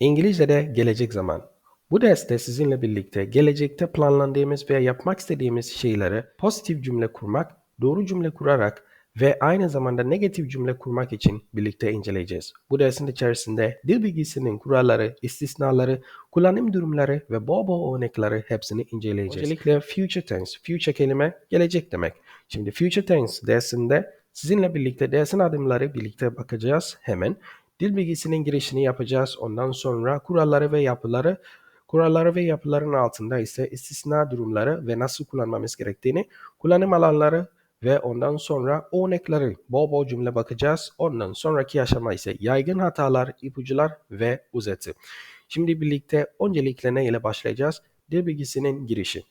İngilizce'de gelecek zaman. Bu derste sizinle birlikte gelecekte planlandığımız veya yapmak istediğimiz şeyleri pozitif cümle kurmak, doğru cümle kurarak ve aynı zamanda negatif cümle kurmak için birlikte inceleyeceğiz. Bu dersin içerisinde dil bilgisinin kuralları, istisnaları, kullanım durumları ve bol bol örnekleri hepsini inceleyeceğiz. Öncelikle future tense. Future kelime gelecek demek. Şimdi future tense dersinde sizinle birlikte dersin adımları birlikte bakacağız hemen. Dil bilgisinin girişini yapacağız. Ondan sonra kuralları ve yapıları, kuralları ve yapıların altında ise istisna durumları ve nasıl kullanmamız gerektiğini, kullanım alanları ve ondan sonra örnekleri, bol bol cümle bakacağız. Ondan sonraki aşama ise yaygın hatalar, ipucular ve özeti. Şimdi birlikte öncelikle ne ile başlayacağız? Dil bilgisinin girişi.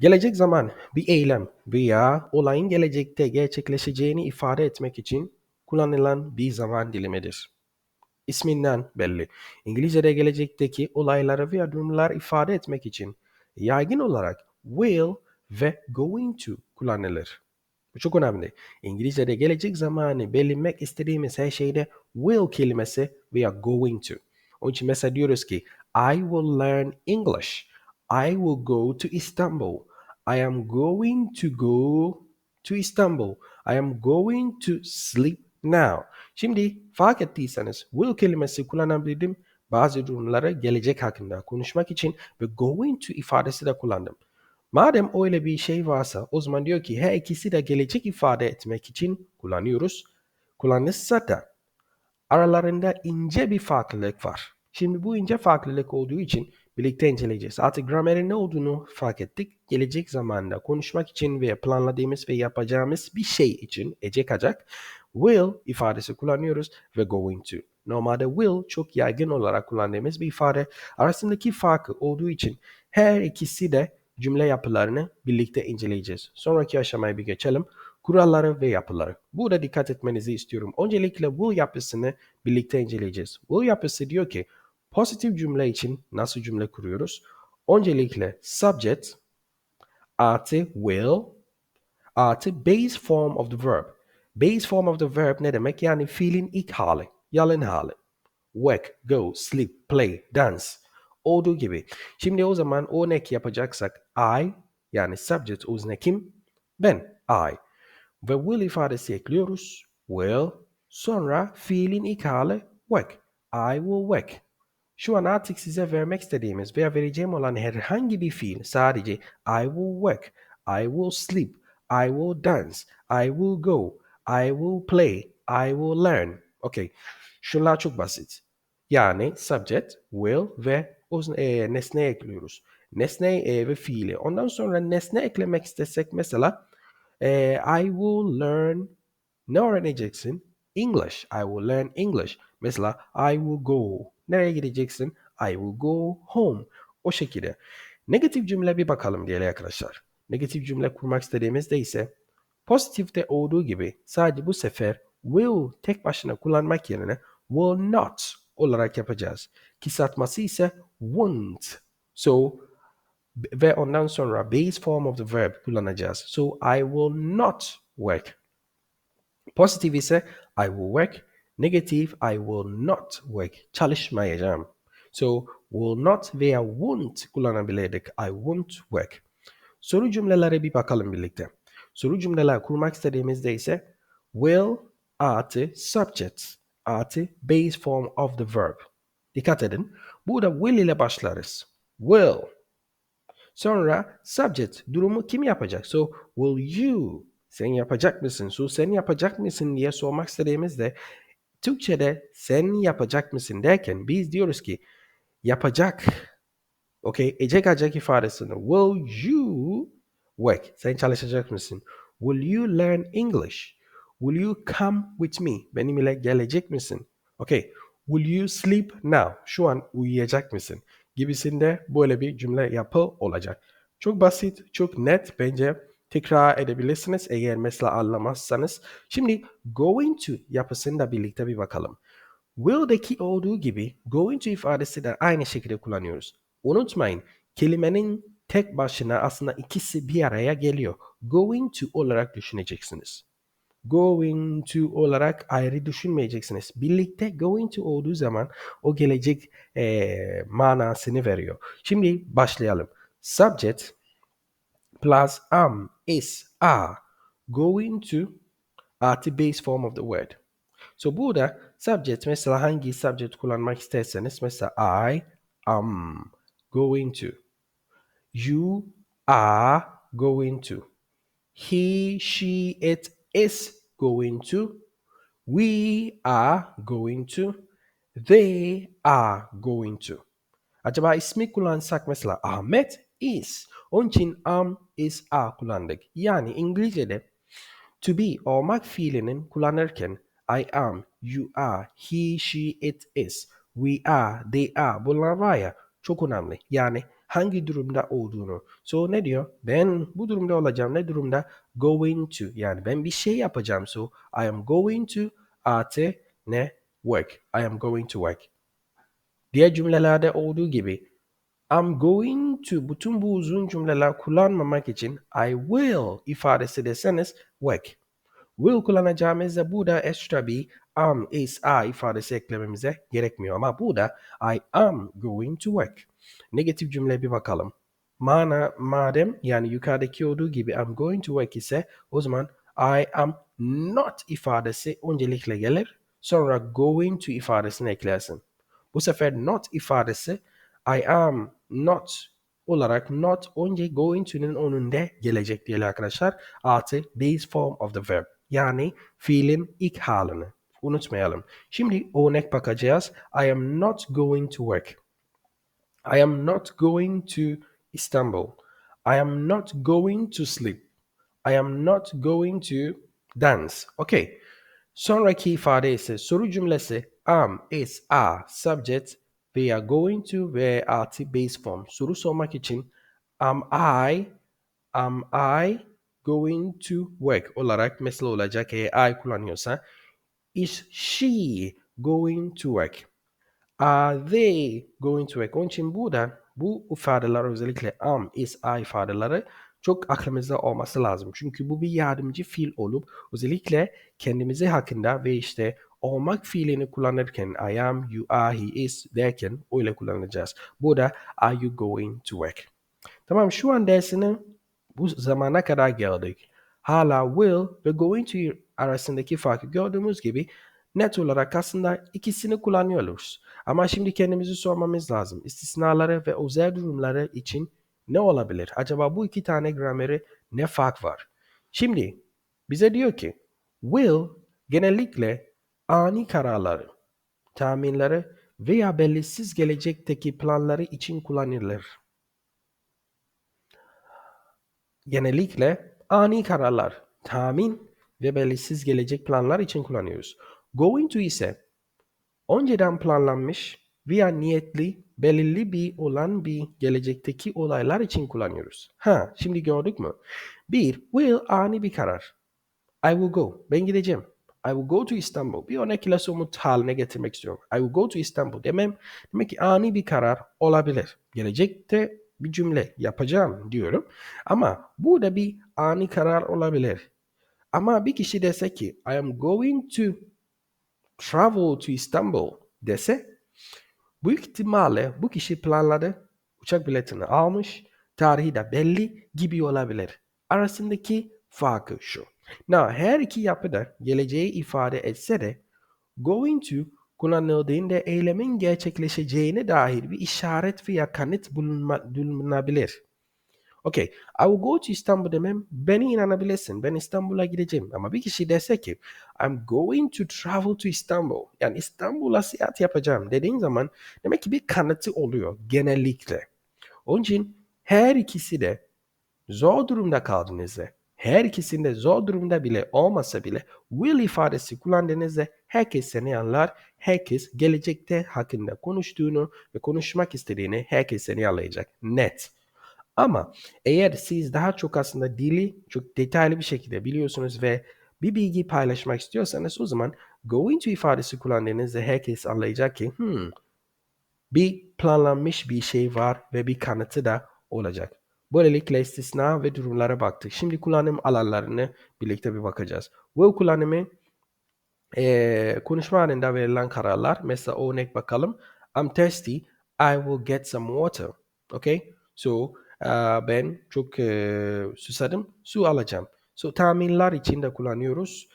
Gelecek zaman bir eylem veya olayın gelecekte gerçekleşeceğini ifade etmek için kullanılan bir zaman dilimidir. İsminden belli. İngilizce'de gelecekteki olayları veya durumlar ifade etmek için yaygın olarak will ve going to kullanılır. Bu çok önemli. İngilizce'de gelecek zamanı belirlemek istediğimiz her şeyde will kelimesi veya going to. Onun için mesela diyoruz ki I will learn English. I will go to Istanbul. I am going to go to Istanbul. I am going to sleep now. Şimdi fark ettiyseniz will kelimesi kullanabildim bazı durumlara gelecek hakkında konuşmak için ve going to ifadesi de kullandım. Madem öyle bir şey varsa o zaman diyor ki her ikisi de gelecek ifade etmek için kullanıyoruz. Kullanırsa da aralarında ince bir farklılık var. Şimdi bu ince farklılık olduğu için birlikte inceleyeceğiz. Artık gramerin ne olduğunu fark ettik. Gelecek zamanda konuşmak için ve planladığımız ve yapacağımız bir şey için ecek acak will ifadesi kullanıyoruz ve going to. Normalde will çok yaygın olarak kullandığımız bir ifade. Arasındaki farkı olduğu için her ikisi de cümle yapılarını birlikte inceleyeceğiz. Sonraki aşamaya bir geçelim. Kuralları ve yapıları. Burada dikkat etmenizi istiyorum. Öncelikle will yapısını birlikte inceleyeceğiz. Will yapısı diyor ki pozitif cümle için nasıl cümle kuruyoruz? Öncelikle subject artı will artı base form of the verb. Base form of the verb ne demek? Yani fiilin ilk hali, yalın hali. Wake, go, sleep, play, dance. Olduğu gibi. Şimdi o zaman örnek yapacaksak I yani subject özne kim? Ben, I. Ve will ifadesi ekliyoruz. Will. Sonra fiilin ilk hali wake. I will wake. Şu an artık size vermek istediğimiz veya vereceğim olan herhangi bir fiil sadece I will wake, I will sleep, I will dance, I will go, I will play, I will learn. Okay. Şunlar çok basit. Yani subject, will ve e, nesne ekliyoruz. Nesne e, ve fiili. Ondan sonra nesne eklemek istesek mesela e, I will learn ne öğreneceksin? English. I will learn English. Mesela I will go. Nereye gideceksin? I will go home. O şekilde. Negatif cümle bir bakalım diyelim arkadaşlar. Negatif cümle kurmak istediğimizde ise Pozitifte olduğu gibi sadece bu sefer will tek başına kullanmak yerine will not olarak yapacağız. Kısaltması ise won't. So ve ondan sonra base form of the verb kullanacağız. So I will not work. Pozitif ise I will work. Negatif I will not work. Çalışmayacağım. So will not veya won't kullanabilirdik. I won't work. Soru cümlelere bir bakalım birlikte. Soru cümleler kurmak istediğimizde ise will artı subject artı base form of the verb. Dikkat edin. Burada will ile başlarız. Will. Sonra subject durumu kim yapacak? So will you sen yapacak mısın? So sen yapacak mısın diye sormak istediğimizde Türkçe'de sen yapacak mısın derken biz diyoruz ki yapacak. Okay, ecek acak ifadesini will you work. Sen çalışacak mısın? Will you learn English? Will you come with me? Benimle gelecek misin? Okay. Will you sleep now? Şu an uyuyacak mısın? Gibisinde böyle bir cümle yapı olacak. Çok basit, çok net bence tekrar edebilirsiniz eğer mesela anlamazsanız. Şimdi going to yapısında birlikte bir bakalım. Will'deki olduğu gibi going to ifadesi de aynı şekilde kullanıyoruz. Unutmayın kelimenin tek başına aslında ikisi bir araya geliyor. Going to olarak düşüneceksiniz. going to olarak ayrı düşünmeyeceksiniz. Birlikte going to olduğu zaman o gelecek eee, manasını veriyor. Şimdi başlayalım. Subject plus am, is, are going to are the base form of the word. So burada subject mesela hangi subject kullanmak isterseniz mesela I am going to. You are going to. He, she, it is going to. We are going to. They are going to. Acaba ismi kullansak mesela Ahmet is. Onun için am, is, are kullandık. Yani İngilizce'de to be olmak fiilinin kullanırken I am, you are, he, she, it is, we are, they are bunlar var ya çok önemli. Yani hangi durumda olduğunu. So ne diyor? Ben bu durumda olacağım. Ne durumda? Going to. Yani ben bir şey yapacağım. So I am going to artı ne? Work. I am going to work. Diğer cümlelerde olduğu gibi I'm going to bütün bu uzun cümleler kullanmamak için I will ifadesi deseniz work. Will kullanacağımızda burada extra bir am, is, are ifadesi eklememize gerekmiyor. Ama burada I am going to work. Negatif cümle bir bakalım. Mana, madem yani yukarıdaki olduğu gibi I'm going to work ise o zaman I am not ifadesi öncelikle gelir. Sonra going to ifadesini eklersin. Bu sefer not ifadesi I am not olarak not önce going to'nun önünde gelecek diyelim arkadaşlar. Artı base form of the verb. Yani fiilin ilk halini. Unutmayalım. Şimdi örnek bakacağız. I am not going to work. I am not going to Istanbul. I am not going to sleep. I am not going to dance. Okay. Sonraki ifade ise soru cümlesi am, is, are, subject veya going to ve artı base form. Soru sormak için am I, am I going to work olarak mesela olacak eğer I kullanıyorsa. Is she going to work? Are they going to work? Onun için burada bu ifadeler özellikle am, is, are ifadeleri çok aklımızda olması lazım. Çünkü bu bir yardımcı fiil olup özellikle kendimize hakkında ve işte olmak fiilini kullanırken I am, you are, he is derken öyle kullanacağız. Burada are you going to work? Tamam şu an dersinin bu zamana kadar geldik. Hala will ve going to arasındaki farkı gördüğümüz gibi net olarak aslında ikisini kullanıyoruz. Ama şimdi kendimizi sormamız lazım. İstisnaları ve özel durumları için ne olabilir? Acaba bu iki tane grameri ne fark var? Şimdi bize diyor ki will genellikle ani kararları, tahminleri veya belirsiz gelecekteki planları için kullanılır. Genellikle ani kararlar, tahmin ve belirsiz gelecek planlar için kullanıyoruz. Going to ise önceden planlanmış veya niyetli, belirli bir olan bir gelecekteki olaylar için kullanıyoruz. Ha, şimdi gördük mü? Bir, will ani bir karar. I will go. Ben gideceğim. I will go to Istanbul. Bir örnek somut haline getirmek istiyorum. I will go to Istanbul demem demek ki ani bir karar olabilir. Gelecekte bir cümle yapacağım diyorum. Ama burada bir ani karar olabilir. Ama bir kişi dese ki I am going to travel to Istanbul dese büyük ihtimalle bu kişi planladı. Uçak biletini almış. Tarihi de belli gibi olabilir. Arasındaki farkı şu. Now, her iki yapıda geleceği ifade etse de going to kullanıldığında eylemin gerçekleşeceğine dair bir işaret veya kanıt bulunma, bulunabilir. Okay, I will go to İstanbul demem beni inanabilirsin. Ben İstanbul'a gideceğim. Ama bir kişi dese ki I'm going to travel to Istanbul. Yani İstanbul'a seyahat yapacağım dediğin zaman demek ki bir kanıtı oluyor genellikle. Onun için her ikisi de zor durumda kaldığınızda her ikisinde zor durumda bile olmasa bile will ifadesi kullandığınızda herkes seni anlar, herkes gelecekte hakkında konuştuğunu ve konuşmak istediğini herkes seni anlayacak. Net. Ama eğer siz daha çok aslında dili çok detaylı bir şekilde biliyorsunuz ve bir bilgi paylaşmak istiyorsanız o zaman going to ifadesi kullandığınızda herkes anlayacak ki hmm, bir planlanmış bir şey var ve bir kanıtı da olacak. Böylelikle istisna ve durumlara baktık. Şimdi kullanım alanlarını birlikte bir bakacağız. Will kullanımı eee, konuşma halinde verilen kararlar. Mesela örnek bakalım. I'm thirsty. I will get some water. Okay? So eee, ben çok eee, susadım. Su alacağım. So tahminler için de kullanıyoruz.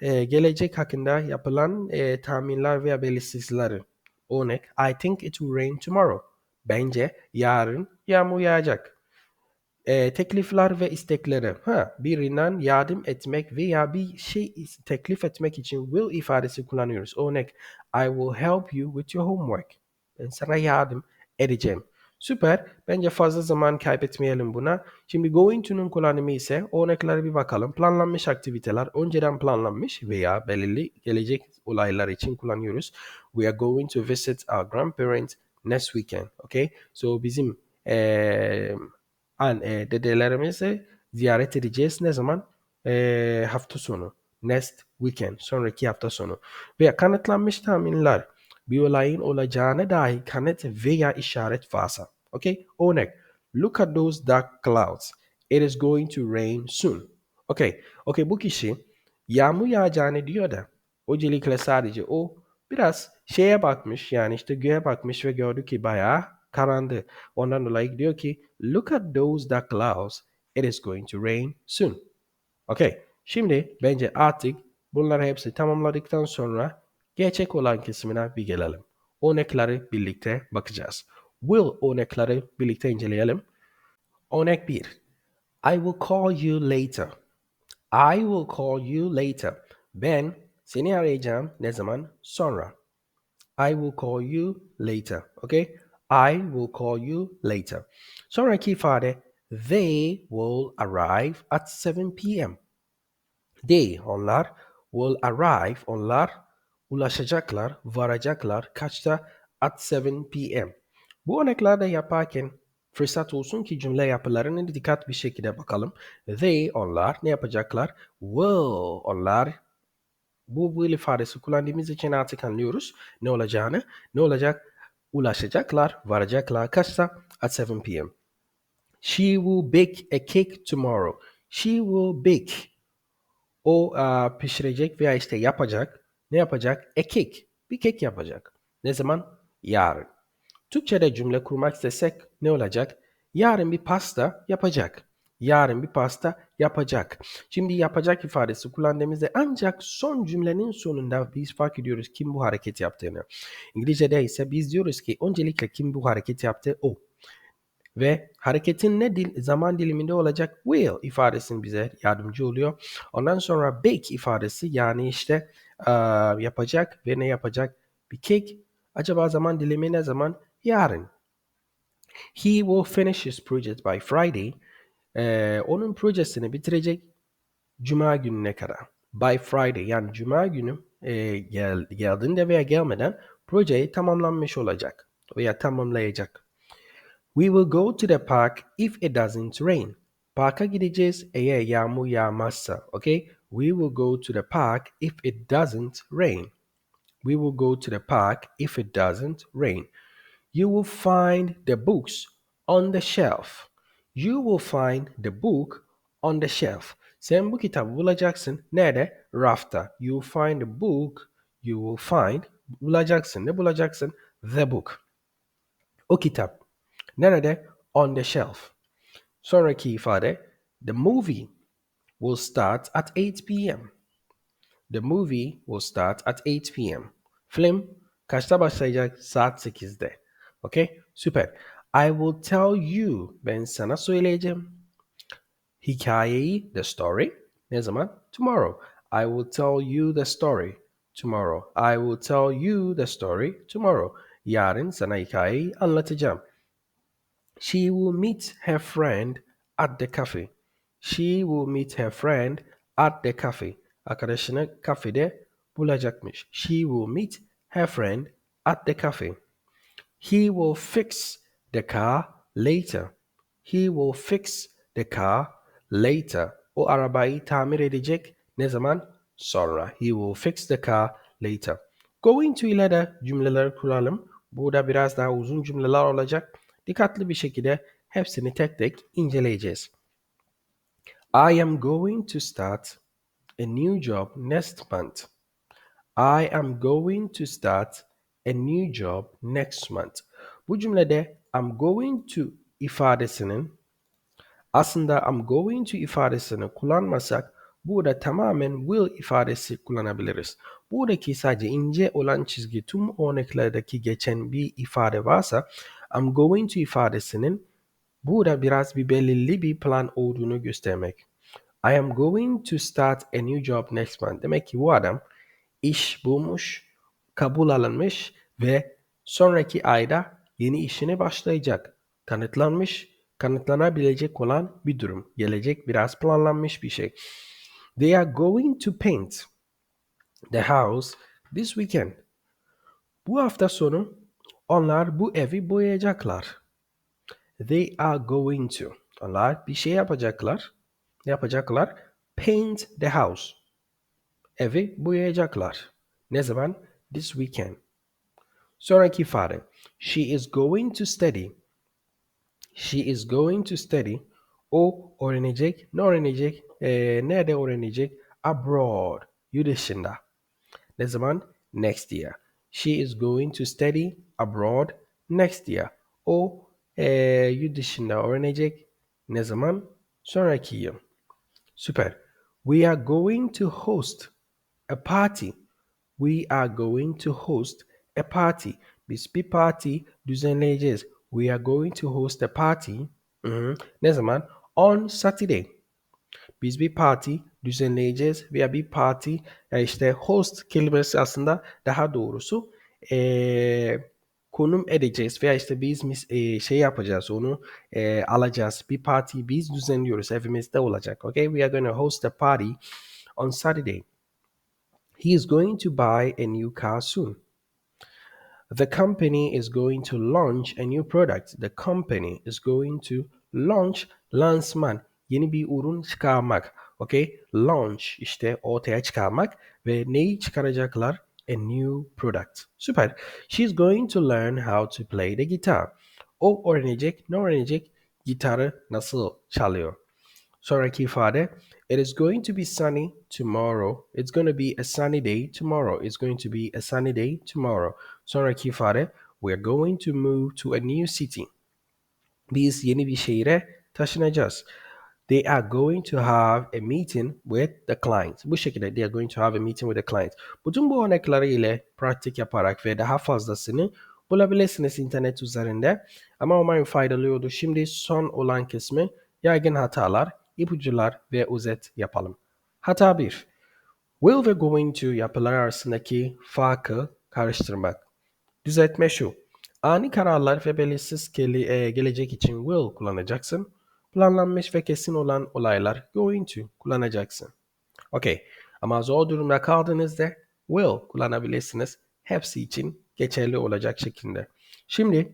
Eee, gelecek hakkında yapılan eee, tahminler veya belirsizlikleri. Örnek. I think it will rain tomorrow. Bence yarın yağmur yağacak. Eee, teklifler ve istekleri. Ha, birinden yardım etmek veya bir şey teklif etmek için will ifadesi kullanıyoruz. Örnek, I will help you with your homework. Ben sana yardım edeceğim. Süper. Bence fazla zaman kaybetmeyelim buna. Şimdi going to'nun kullanımı ise örneklere bir bakalım. Planlanmış aktiviteler önceden planlanmış veya belirli gelecek olaylar için kullanıyoruz. We are going to visit our grandparents next weekend. Okay? So bizim eee an, e, dedelerimizi ziyaret edeceğiz. Ne zaman? E, hafta sonu. Next weekend. Sonraki hafta sonu. Ve kanıtlanmış tahminler. Bir olayın olacağına dair kanıt veya işaret varsa. Okay? Örnek. Look at those dark clouds. It is going to rain soon. Okay. Okay bu kişi yağmur yağacağını diyor da öncelikle sadece o biraz şeye bakmış yani işte göğe bakmış ve gördü ki bayağı karandı. Ondan dolayı diyor ki look at those dark clouds. It is going to rain soon. Okay. Şimdi bence artık bunları hepsi tamamladıktan sonra gerçek olan kısmına bir gelelim. Örnekleri birlikte bakacağız. Will örnekleri birlikte inceleyelim. Örnek 1. I will call you later. I will call you later. Ben seni arayacağım ne zaman? Sonra. I will call you later. Okay? I will call you later. Sonraki ifade they will arrive at 7 p.m. They onlar will arrive onlar ulaşacaklar, varacaklar kaçta? At 7 p.m. Bu örneklerde yaparken fırsat olsun ki cümle yapılarını dikkat bir şekilde bakalım. They onlar ne yapacaklar? Will onlar bu will ifadesi kullandığımız için artık anlıyoruz ne olacağını. Ne olacak? Ulaşacaklar, varacaklar kaçta? At 7 p.m. She will bake a cake tomorrow. She will bake. O uh, pişirecek veya işte yapacak. Ne yapacak? A cake. Bir kek yapacak. Ne zaman? Yarın. Türkçe'de cümle kurmak istesek ne olacak? Yarın bir pasta yapacak. Yarın bir pasta yapacak. Şimdi yapacak ifadesi kullandığımızda ancak son cümlenin sonunda biz fark ediyoruz kim bu hareket yaptığını. İngilizce'de ise biz diyoruz ki öncelikle kim bu hareket yaptı? O. Ve hareketin ne dil, zaman diliminde olacak? Will ifadesinin bize yardımcı oluyor. Ondan sonra bake ifadesi yani işte uh, yapacak ve ne yapacak? Bir cake. Acaba zaman dilimi ne zaman? Yarın. He will finish his project by Friday. Ee, onun projesini bitirecek Cuma gününe kadar. By Friday yani Cuma günü e, gel, geldiğinde veya gelmeden projeyi tamamlanmış olacak veya tamamlayacak. We will go to the park if it doesn't rain. Parka gideceğiz eğer yağmur yağmazsa. Okay? We will go to the park if it doesn't rain. We will go to the park if it doesn't rain. You will find the books on the shelf. You will find the book on the shelf. Sen bu kitabı bulacaksın. Nerede? Rafta. You will find the book. You will find. Bulacaksın. Ne bulacaksın? The book. O kitap. Nerede? On the shelf. Sonraki ifade. The movie will start at 8 p.m. The movie will start at 8 p.m. Film kaçta başlayacak? Saat 8'de. Okay? Süper. I will tell you. Ben sana söyleyeceğim. Hikayeyi, the story. Ne zaman? Tomorrow. I will tell you the story. Tomorrow. I will tell you the story tomorrow. Yarın sana hikayeyi anlatacağım. She will meet her friend at the cafe. She will meet her friend at the cafe. Arkadaşını kafede bulacakmış. She will meet her friend at the cafe. He will fix the car later. He will fix the car later. O arabayı tamir edecek ne zaman? Sonra. He will fix the car later. Going to ile de cümleler kuralım. Burada biraz daha uzun cümleler olacak. Dikkatli bir şekilde hepsini tek tek inceleyeceğiz. I am going to start a new job next month. I am going to start a new job next month. Bu cümlede I'm going to ifadesinin aslında I'm going to ifadesini kullanmasak burada tamamen will ifadesi kullanabiliriz. Buradaki sadece ince olan çizgi tüm örneklerdeki geçen bir ifade varsa I'm going to ifadesinin burada biraz bir belirli bir plan olduğunu göstermek. I am going to start a new job next month. Demek ki bu adam iş bulmuş, kabul alınmış ve sonraki ayda yeni işine başlayacak. Kanıtlanmış, kanıtlanabilecek olan bir durum. Gelecek biraz planlanmış bir şey. They are going to paint the house this weekend. Bu hafta sonu onlar bu evi boyayacaklar. They are going to. Onlar bir şey yapacaklar. Ne yapacaklar? Paint the house. Evi boyayacaklar. Ne zaman? This weekend. Ifade. She is going to study. She is going to study. O öğrenecek. Eh, ne öğrenecek? Ee, nerede öğrenecek? Abroad. Yurt dışında. Ne zaman? Next year. She is going to study abroad next year. O e, yurt dışında öğrenecek. Ne zaman? Süper. We are going to host a party. We are going to host a party. Biz bir parti düzenleyeceğiz. We are going to host a party. Hı -hı. Ne zaman? On Saturday. Biz bir parti düzenleyeceğiz veya bir parti yani işte host kelimesi aslında daha doğrusu ee, konum edeceğiz veya işte biz e, şey yapacağız onu e, alacağız. Bir parti biz düzenliyoruz evimizde olacak. Okay, we are going to host a party on Saturday. He is going to buy a new car soon. The company is going to launch a new product. The company is going to launch lansman. Yeni bir ürün çıkarmak. Okay? Launch işte ortaya çıkarmak ve neyi çıkaracaklar? A new product. Süper. She's going to learn how to play the guitar. O öğrenecek. Ne öğrenecek? Gitarı nasıl çalıyor. Sonraki ifade. It is going to be sunny tomorrow. It's going to be a sunny day tomorrow. It's going to be a sunny day tomorrow. Sonraki ifade. We're going to move to a new city. Biz yeni bir şehire taşınacağız. They are going to have a meeting with the client. Bu şekilde they are going to have a meeting with the client. Bütün bu örnekleri ile pratik yaparak ve daha fazlasını bulabilirsiniz internet üzerinde. Ama umarım faydalı oldu. Şimdi son olan kısmı yaygın hatalar, ipucular ve özet yapalım. Hata 1. Will ve going to yapılar arasındaki farkı karıştırmak. Düzeltme şu. Ani kararlar ve belirsiz gele, e, gelecek için will kullanacaksın planlanmış ve kesin olan olaylar going to kullanacaksın. Okay. Ama zor durumda kaldığınızda will kullanabilirsiniz. Hepsi için geçerli olacak şekilde. Şimdi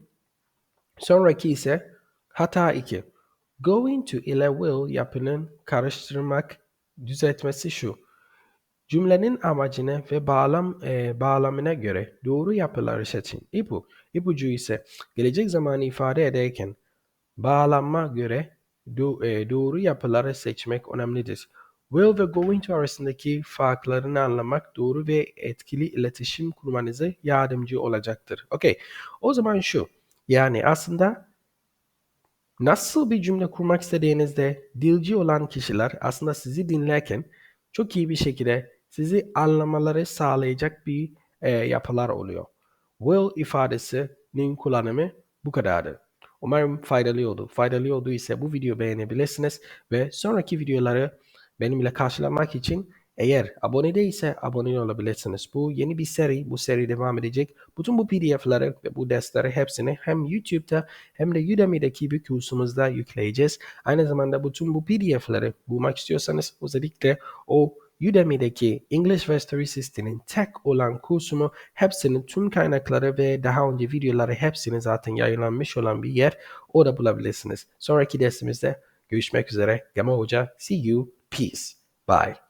sonraki ise hata 2. Going to ile will yapının karıştırmak düzeltmesi şu. Cümlenin amacına ve bağlam e, bağlamına göre doğru yapıları seçin. İpu, ipucu ise gelecek zamanı ifade ederken bağlanma göre do, e, doğru yapıları seçmek önemlidir. Will ve going to arasındaki farklarını anlamak doğru ve etkili iletişim kurmanıza yardımcı olacaktır. Okay. O zaman şu. Yani aslında nasıl bir cümle kurmak istediğinizde dilci olan kişiler aslında sizi dinlerken çok iyi bir şekilde sizi anlamaları sağlayacak bir e, yapılar oluyor. Will ifadesinin kullanımı bu kadardır. Umarım faydalı oldu. Faydalı olduysa bu videoyu beğenebilirsiniz ve sonraki videoları benimle karşılamak için eğer abone değilse abone olabilirsiniz. Bu yeni bir seri. Bu seri devam edecek. Bütün bu pdf'leri ve bu dersleri hepsini hem YouTube'da hem de Udemy'deki bir kursumuzda yükleyeceğiz. Aynı zamanda bütün bu pdf'leri bulmak istiyorsanız özellikle o Udemy'deki English ve Story System'in tek olan kursumu hepsinin tüm kaynakları ve daha önce videoları hepsini zaten yayınlanmış olan bir yer. Orada bulabilirsiniz. Sonraki dersimizde görüşmek üzere. Gama Hoca. See you. Peace. Bye.